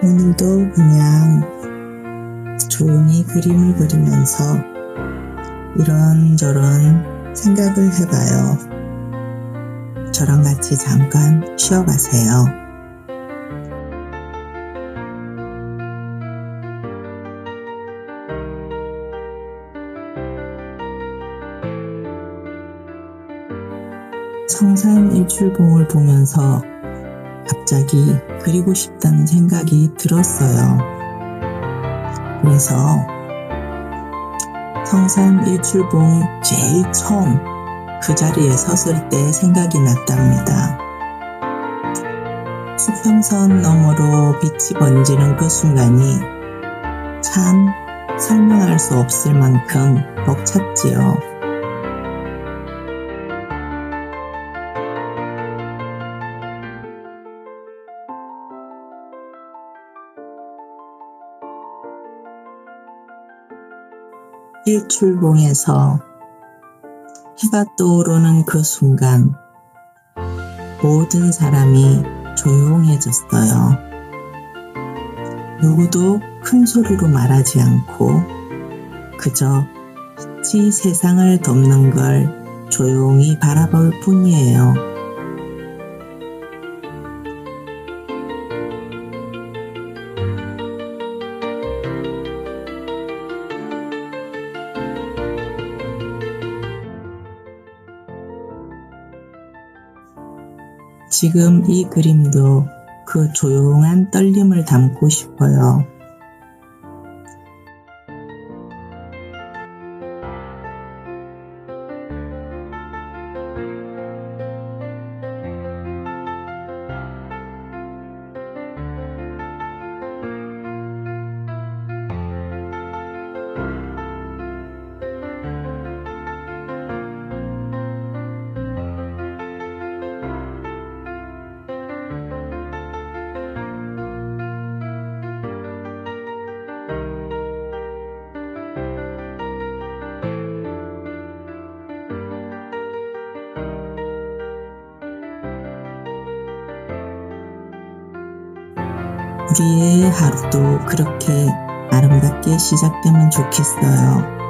오늘도 그냥 조용히 그림을 그리면서 이런저런 생각을 해봐요. 저랑 같이 잠깐 쉬어가세요. 성산 일출봉을 보면서 갑자기 그리고 싶다는 생각이 들었어요. 그래서 성산 일출봉 제일 처음 그 자리에 섰을 때 생각이 났답니다. 수평선 너머로 빛이 번지는 그 순간이 참 설명할 수 없을 만큼 벅찼지요. 일출봉에서 해가 떠오르는 그 순간 모든 사람이 조용해졌어요. 누구도 큰 소리로 말하지 않고 그저 빛이 세상을 덮는 걸 조용히 바라볼 뿐이에요. 지금 이 그림도 그 조용한 떨림을 담고 싶어요. 우리의 하루도 그렇게 아름답게 시작되면 좋겠어요.